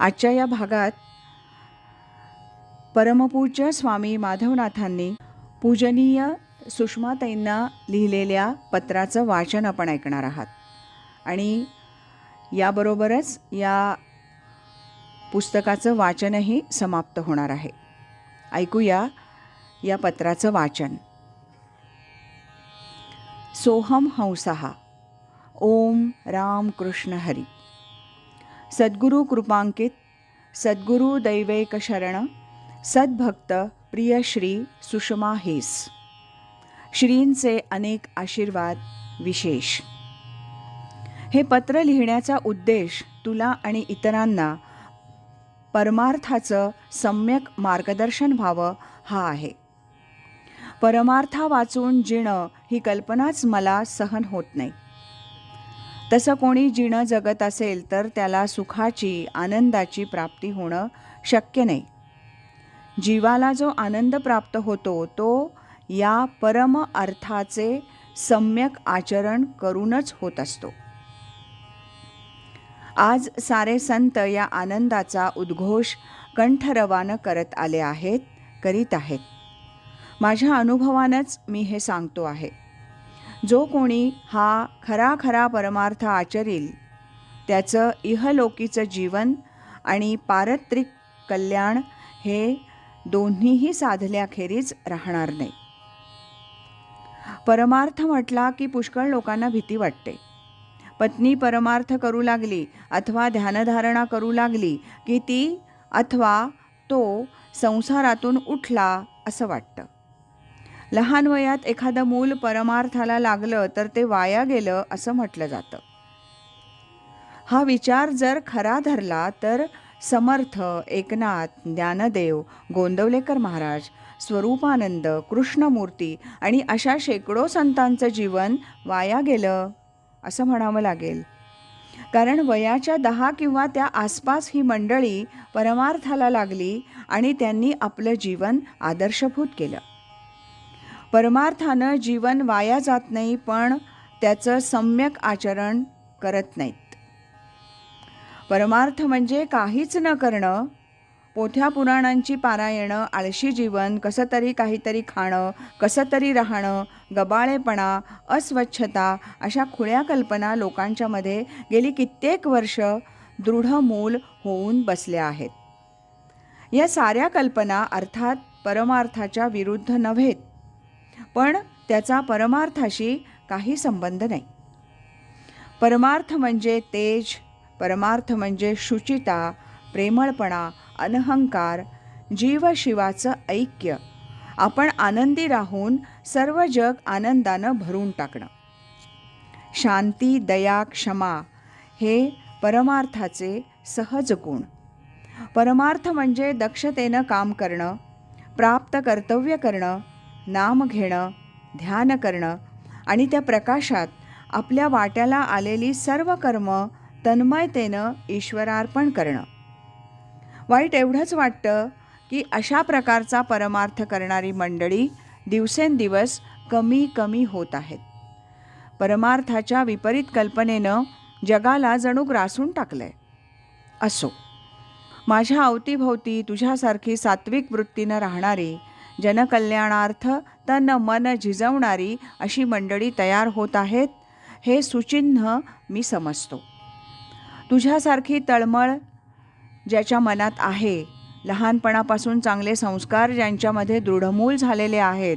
आजच्या या भागात परमपूज्य स्वामी माधवनाथांनी पूजनीय सुषमाताईंना लिहिलेल्या पत्राचं वाचन आपण ऐकणार आहात. आणि याबरोबरच या पुस्तकाचं वाचनही समाप्त होणार आहे. ऐकूया या पत्राचं वाचन. सोहम हंसहा. ओम राम कृष्ण हरी. सद्गुरु कृपांकित सद्गुरु दैवैक शरण सद्भक्त प्रिय श्री सुषमा हेस. श्रींचे अनेक आशीर्वाद विशेष. हे पत्र लिहिण्याचा उद्देश तुला आणि इतरांना परमार्थाचं सम्यक मार्गदर्शन व्हावं हा आहे. परमार्था वाचून जिणं ही कल्पनाच मला सहन होत नाही. तसं कोणी जिणं जगत असेल तर त्याला सुखाची आनंदाची प्राप्ती होणं शक्य नाही. जीवाला जो आनंद प्राप्त होतो तो या परम अर्थाचे सम्यक आचरण करूनच होत असतो. आज सारे संत या आनंदाचा उद्घोष कंठरवानं करत आले आहेत करीत आहेत. माझ्या अनुभवानंच मी हे सांगतो आहे. जो कोणी हा खरा खरा परमार्थ आचरील त्याचं इहलोकीचं जीवन आणि पारत्रिक कल्याण हे दोन्हीही साधल्याखेरीज राहणार नाही. परमार्थ म्हटला की पुष्कळ लोकांना भीती वाटते. पत्नी परमार्थ करू लागली अथवा ध्यानधारणा करू लागली की ती अथवा तो संसारातून उठला असं वाटतं. लहान वयात एखादं मूल परमार्थाला लागलं तर ते वाया गेलं असं म्हटलं जातं. हा विचार जर खरा धरला तर समर्थ एकनाथ ज्ञानदेव गोंदवलेकर महाराज स्वरूपानंद कृष्णमूर्ती आणि अशा शेकडो संतांचं जीवन वाया गेलं असं म्हणावं लागेल. कारण वयाच्या दहा किंवा त्या आसपास ही मंडळी परमार्थाला लागली आणि त्यांनी आपलं जीवन आदर्शभूत केलं. परमार्थानं जीवन वाया जात नाही पण त्याचं सम्यक आचरण करत नाहीत. परमार्थ म्हणजे काहीच न करणं पोथ्या पुराणांची पारायणं आळशी जीवन कसं तरी काहीतरी खाणं कसं तरी राहणं गबाळेपणा अस्वच्छता अशा खुळ्या कल्पना लोकांच्यामध्ये गेली कित्येक वर्ष दृढ मूल होऊन बसल्या आहेत. या साऱ्या कल्पना अर्थात परमार्थाच्या विरुद्ध नव्हेत. पण त्याचा परमार्थाशी काही संबंध नाही. परमार्थ म्हणजे तेज परमार्थ म्हणजे शुचिता प्रेमळपणा अनहंकार जीवशिवाचं ऐक्य. आपण आनंदी राहून सर्व जग आनंदानं भरून टाकणं. शांती दया क्षमा हे परमार्थाचे सहज गुण. परमार्थ म्हणजे दक्षतेनं काम करणं प्राप्त कर्तव्य करणं नाम घेणं ध्यान करणं आणि त्या प्रकाशात आपल्या वाट्याला आलेली सर्व कर्म तन्मयतेनं ईश्वरार्पण करणं. वाईट एवढंच वाटतं की अशा प्रकारचा परमार्थ करणारी मंडळी दिवसेंदिवस कमी कमी होत आहेत. परमार्थाच्या विपरीत कल्पनेनं जगाला जणू ग्रासून टाकलं आहे असो. माझ्या अवतीभोवती तुझ्यासारखी सात्विक वृत्तीनं राहणारी जनकल्याणार्थ तन मन झिजवणारी अशी मंडळी तयार होत आहेत हे सुचिन्ह मी समजतो. तुझ्यासारखी तळमळ ज्याच्या मनात आहे लहानपणापासून चांगले संस्कार ज्यांच्यामध्ये दृढमूल झालेले आहेत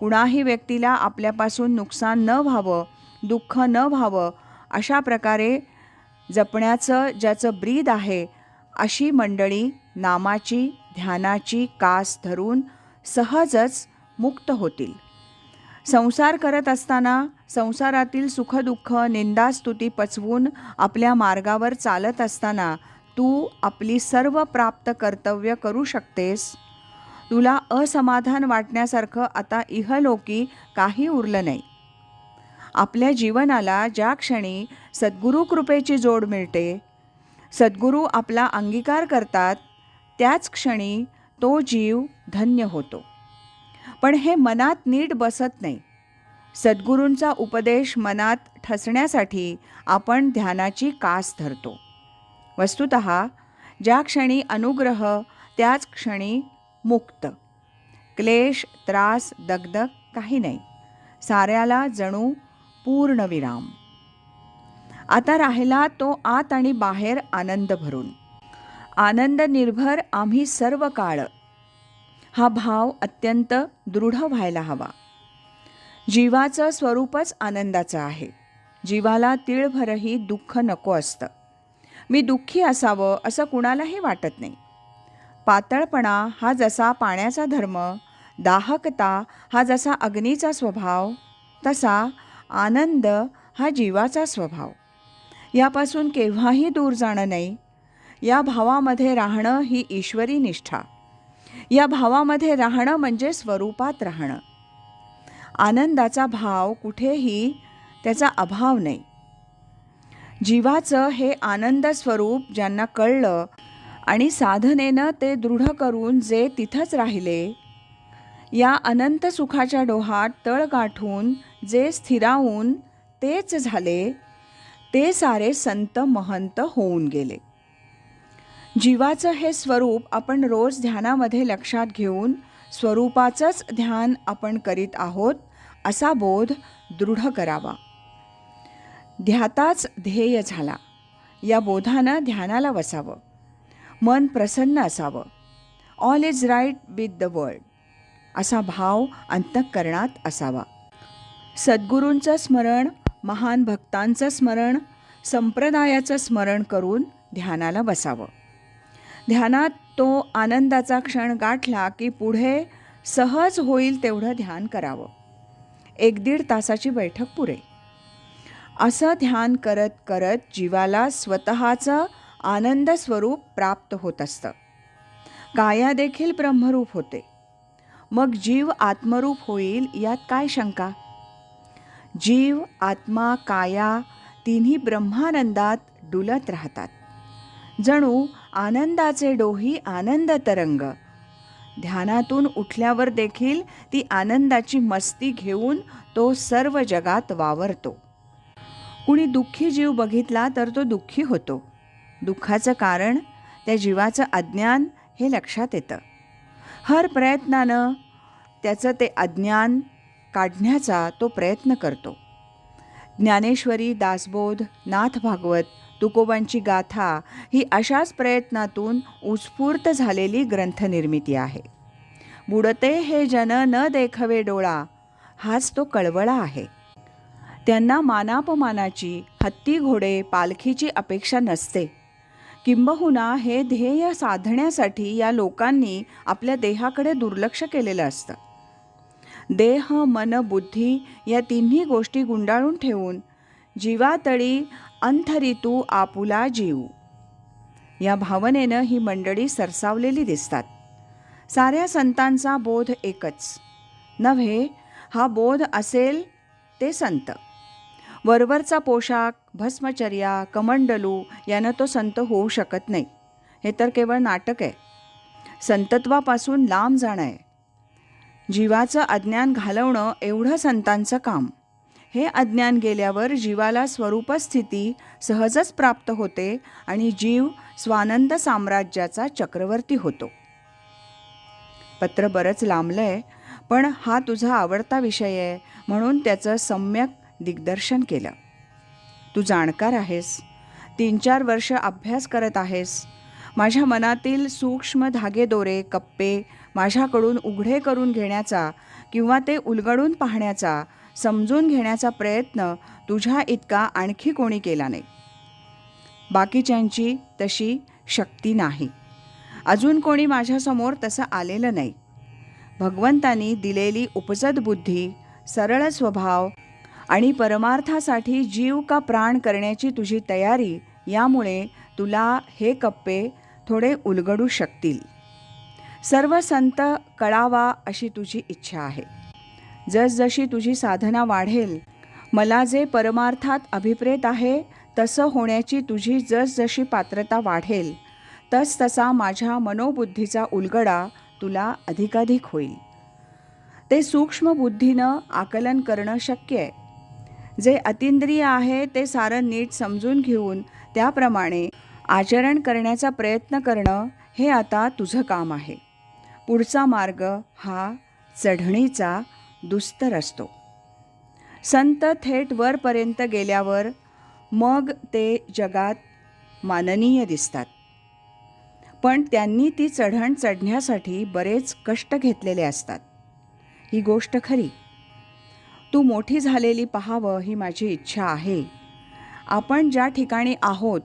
कुणाही व्यक्तीला आपल्यापासून नुकसान न व्हावं दुःख न व्हावं अशा प्रकारे जपण्याचं ज्याचं ब्रीद आहे अशी मंडळी नामाची ध्यानाची कास धरून सहजच मुक्त होतील. संसार करत असताना संसारातील सुखदुःख निंदास्तुती पचवून आपल्या मार्गावर चालत असताना तू आपली सर्व प्राप्त कर्तव्य करू शकतेस. तुला असमाधान वाटण्यासारखं आता इहलोकी काही उरलं नाही. आपल्या जीवनाला ज्या क्षणी सद्गुरू कृपेची जोड मिळते सद्गुरू आपला अंगीकार करतात त्याच क्षणी तो जीव धन्य होतो. पण हे मनात नीट बसत नाही. सद्गुरूंचा उपदेश मनात ठसण्यासाठी आपण ध्यानाची कास धरतो. वस्तुत ज्या क्षणी अनुग्रह त्याच क्षणी मुक्त. क्लेश त्रास दगदग काही नाही. साऱ्याला जणू पूर्ण विराम. आता राहिला तो आत आणि बाहेर आनंद भरून. आनंद निर्भर आम्ही सर्व काळ हा भाव अत्यंत दृढ व्हायला हवा. जीवाचं स्वरूपच आनंदाचं आहे. जीवाला तिळभरही दुःख नको असतं. मी दुःखी असावं असं कुणालाही वाटत नाही. पातळपणा हा जसा पाण्याचा धर्म दाहकता हा जसा अग्नीचा स्वभाव तसा आनंद हा जीवाचा स्वभाव. यापासून केव्हाही दूर जाणं नाही. या भावामध्ये राहणं ही ईश्वरी निष्ठा. या भावामध्ये राहणं म्हणजे स्वरूपात राहणं. आनंदाचा भाव कुठेही त्याचा अभाव नाही. जीवाचं हे आनंद स्वरूप ज्यांना कळलं आणि साधनेनं ते दृढ करून जे तिथंच राहिले या अनंत सुखाच्या डोहात तळ गाठून जे स्थिरावून तेच झाले ते सारे संत महंत होऊन गेले. जीवाचं हे स्वरूप आपण रोज ध्यानामध्ये लक्षात घेऊन स्वरूपाचंच ध्यान आपण करीत आहोत असा बोध दृढ करावा. ध्याताच ध्येय झाला. या बोधानं ध्यानाला वसावं. मन प्रसन्न असावं. All is right with the world असा भाव अंतःकरणात असावा. सद्गुरूंचं स्मरण महान भक्तांचं स्मरण संप्रदायाचं स्मरण करून ध्यानाला बसावं. ध्यानात तो आनंदाचा क्षण गाठला की पुढे सहज होईल तेवढं ध्यान करावं. एक दीड तासाची बैठक पुरे. असं ध्यान करत करत जीवाला स्वतःचं आनंद स्वरूप प्राप्त होत असतं. काया देखील ब्रह्मरूप होते. मग जीव आत्मरूप होईल यात काय शंका? जीव आत्मा काया तिन्ही ब्रह्मानंदात डुलत राहतात. जणू आनंदाचे डोही आनंद तरंग. ध्यानातून उठल्यावर देखील ती आनंदाची मस्ती घेऊन तो सर्व जगात वावरतो. कुणी दुःखी जीव बघितला तर तो दुःखी होतो. दुःखाचं कारण त्या जीवाचं अज्ञान हे लक्षात येतं. हर प्रयत्नानं त्याचं ते अज्ञान काढण्याचा तो प्रयत्न करतो. ज्ञानेश्वरी दासबोध नाथ भागवत तुकोबांची गाथा ही अशाच प्रयत्नातून उत्स्फूर्त झालेली ग्रंथनिर्मिती आहे. बुडते हे जन न देखवे डोळा हाच तो कळवळा आहे. त्यांना मानापमानाची हत्ती घोडे पालखीची अपेक्षा नसते. किंबहुना हे ध्येय साधण्यासाठी या लोकांनी आपल्या देहाकडे दुर्लक्ष केलेलं असतं. देह मन बुद्धी या तिन्ही गोष्टी गुंडाळून ठेवून जीवातळी अंथरितू आपुला जीव. या भावनेनं ही मंडळी सरसावलेली दिसतात. साऱ्या संतांचा बोध एकच. नव्हे हा बोध असेल ते संत. वरवरचा पोशाख भस्मचर्या कमंडलू यानं तो संत होऊ शकत नाही. हे तर केवळ नाटक आहे. संतत्वापासून लांब जाणं आहे. जीवाचं अज्ञान घालवणं एवढं संतांचं काम. हे अज्ञान गेल्यावर जीवाला स्वरूपस्थिती सहजच प्राप्त होते आणि जीव स्वानंद साम्राज्याचा चक्रवर्ती होतो. पत्र बरंच लांबलंय पण हा तुझा आवडता विषय आहे म्हणून त्याचं सम्यक दिग्दर्शन केलं. तू जाणकार आहेस तीन चार वर्ष अभ्यास करत आहेस. माझ्या मनातील सूक्ष्म धागेदोरे कप्पे माझ्याकडून उघडे करून घेण्याचा किंवा ते उलगडून पाहण्याचा समजून घेण्याचा प्रयत्न तुझ्या इतका आणखी कोणी केला नाही. बाकीच्यांची तशी शक्ती नाही. अजून कोणी माझ्यासमोर तसं आलेलं नाही. भगवंतानी दिलेली उपजत बुद्धी सरळ स्वभाव आणि परमार्थासाठी जीव का प्राण करण्याची तुझी तयारी यामुळे तुला हे कप्पे थोडे उलगडू शकतील. सर्व संत कळावा अशी तुझी इच्छा आहे. जसजशी तुझी साधना वाढेल मला जे परमार्थात अभिप्रेत आहे तसं होण्याची तुझी जसजशी पात्रता वाढेल तस तसा माझ्या मनोबुद्धीचा उलगडा तुला अधिकाधिक होईल. ते सूक्ष्म बुद्धीनं आकलन करणं शक्य आहे. जे अतिंद्रिय आहे ते सारं नीट समजून घेऊन त्याप्रमाणे आचरण करण्याचा प्रयत्न करणं हे आता तुझं काम आहे. पुढचा मार्ग हा चढणीचा दुस्तर असतो. संत थेट वरपर्यंत गेल्यावर मग ते जगात माननीय दिसतात. पण त्यांनी ती चढण चढण्यासाठी बरेच कष्ट घेतलेले असतात. ही गोष्ट खरी. तू मोठी झालेली पाहावं ही माझी इच्छा आहे. आपण ज्या ठिकाणी आहोत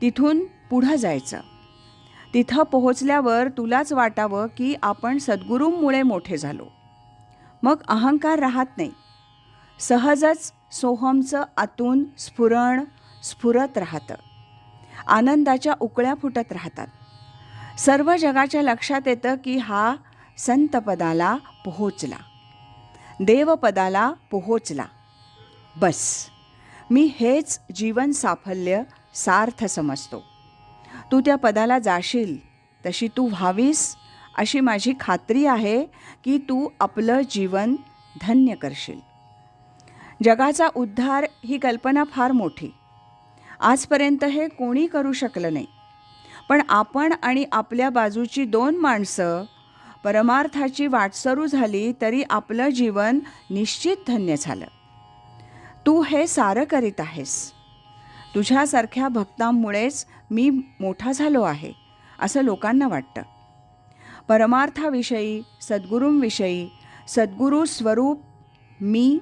तिथून पुढं जायचं. तिथं पोहोचल्यावर तुलाच वाटावं की आपण सद्गुरूंमुळे मोठे झालो. मग अहंकार राहत नाही. सहजच सोहमचं आतून स्फुरण स्फुरत राहतं. आनंदाच्या उकळ्या फुटत राहतात. सर्व जगाच्या लक्षात येतं की हा संतपदाला पोहोचला. देवपदाला पोहोचला. बस. मी हेच जीवन साफल्य सार्थ समजतो. तू त्या पदाला जाशील तशी तू व्हावीस अशी माझी खात्री आहे की तू आपलं जीवन धन्य करशील. जगाचा उद्धार ही कल्पना फार मोठी. आजपर्यंत हे कोणी करू शकलं नाही. पण आपण आणि आपल्या बाजूची दोन माणसं परमार्थाची वाट सुरू झाली तरी आपलं जीवन निश्चित धन्य झालं. तू हे सारं करीत आहेस. तुझ्यासारख्या भक्तांमुळेच मी मोठा झालो आहे असं लोकांना वाटतं. परमार्थाविषयी सद्गुरूंविषयी सद्गुरू स्वरूप मी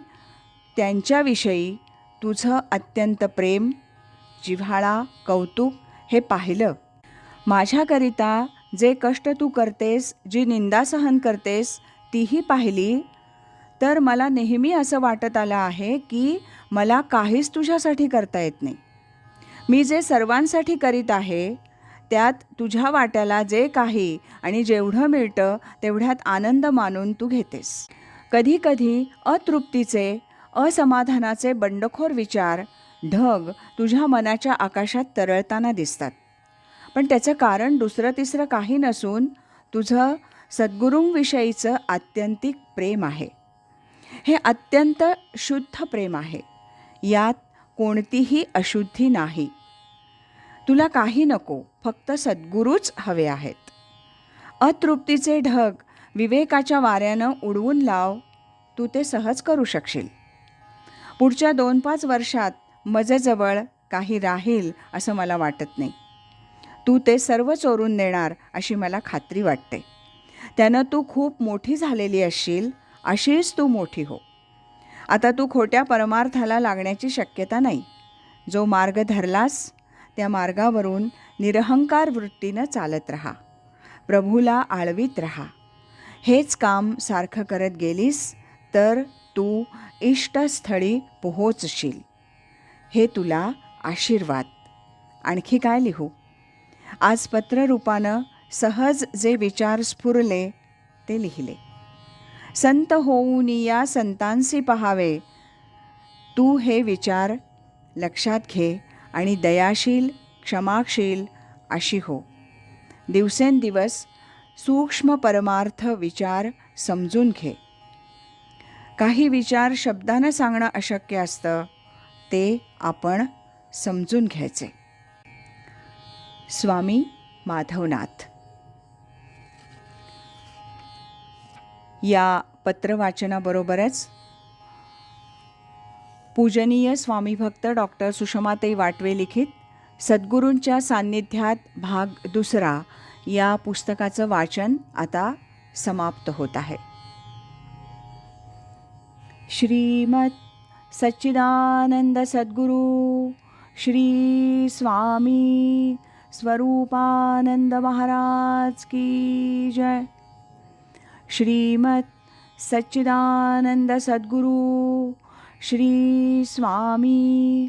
त्यांच्याविषयी तुझं अत्यंत प्रेम जिव्हाळा कौतुक हे पाहिलं. माझ्याकरिता जे कष्ट तू करतेस जी निंदा सहन करतेस तीही पाहिली. तर मला नेहमी असं वाटत आलं आहे की मला काहीच तुझ्यासाठी करता येत नाही. मी जे सर्वांसाठी करीत आहे त्यात तुझ्या वाट्याला जे काही आणि जेवढं मिळतं तेवढ्यात आनंद मानून तू घेतेस. कधीकधी अतृप्तीचे असमाधानाचे बंडखोर विचार ढग तुझ्या मनाच्या आकाशात तरळताना दिसतात. पण त्याचं कारण दुसरं तिसरं काही नसून तुझं सद्गुरूंविषयीचं आत्यंतिक प्रेम आहे. हे अत्यंत शुद्ध प्रेम आहे. यात कोणतीही अशुद्धी नाही. तुला काही नको. फक्त सद्गुरूच हवे आहेत. अतृप्तीचे ढग विवेकाच्या वाऱ्यानं उडवून लाव तू ते सहज करू शकशील. पुढच्या दोन पाच वर्षात मजेजवळ काही राहील असं मला वाटत नाही. तू ते सर्व चोरून नेणार अशी मला खात्री वाटते. त्यानं तू खूप मोठी झालेली असशील अशीच तू मोठी हो. आता तू खोट्या परमार्थाला लागण्याची शक्यता नाही. जो मार्ग धरलास त्या मार्गावरून निरहंकार वृत्तीनं चालत राहा. प्रभूला आळवीत राहा. हेच काम सारखं करत गेलीस तर तू इष्टस्थळी पोहोचशील. हे तुला आशीर्वाद. आणखी काय लिहू? आज पत्ररूपानं सहज जे विचार स्फुरले ते लिहिले. संत होऊन या संतांसी पहावे. तू हे विचार लक्षात घे आणि दयाशील क्षमाशील अशी हो. दिवसेंदिवस सूक्ष्म परमार्थ विचार समजून घे. काही विचार शब्दानं सांगणं अशक्य असतं ते आपण समजून घ्यायचे. स्वामी माधवनाथ. या पत्रवाचनाबरोबरच पूजनीय स्वामी भक्त डॉक्टर सुषमाताई वाटवे लिखित सद्गुरूंच्या सान्निध्यात भाग दुसरा या पुस्तकाचं वाचन आता समाप्त होत आहे. श्रीमत सच्चिदानंद सद्गुरू श्री स्वामी स्वरूपानंद महाराज की जय. श्रीमत सच्चिदानंद सद्गुरू श्री स्वामी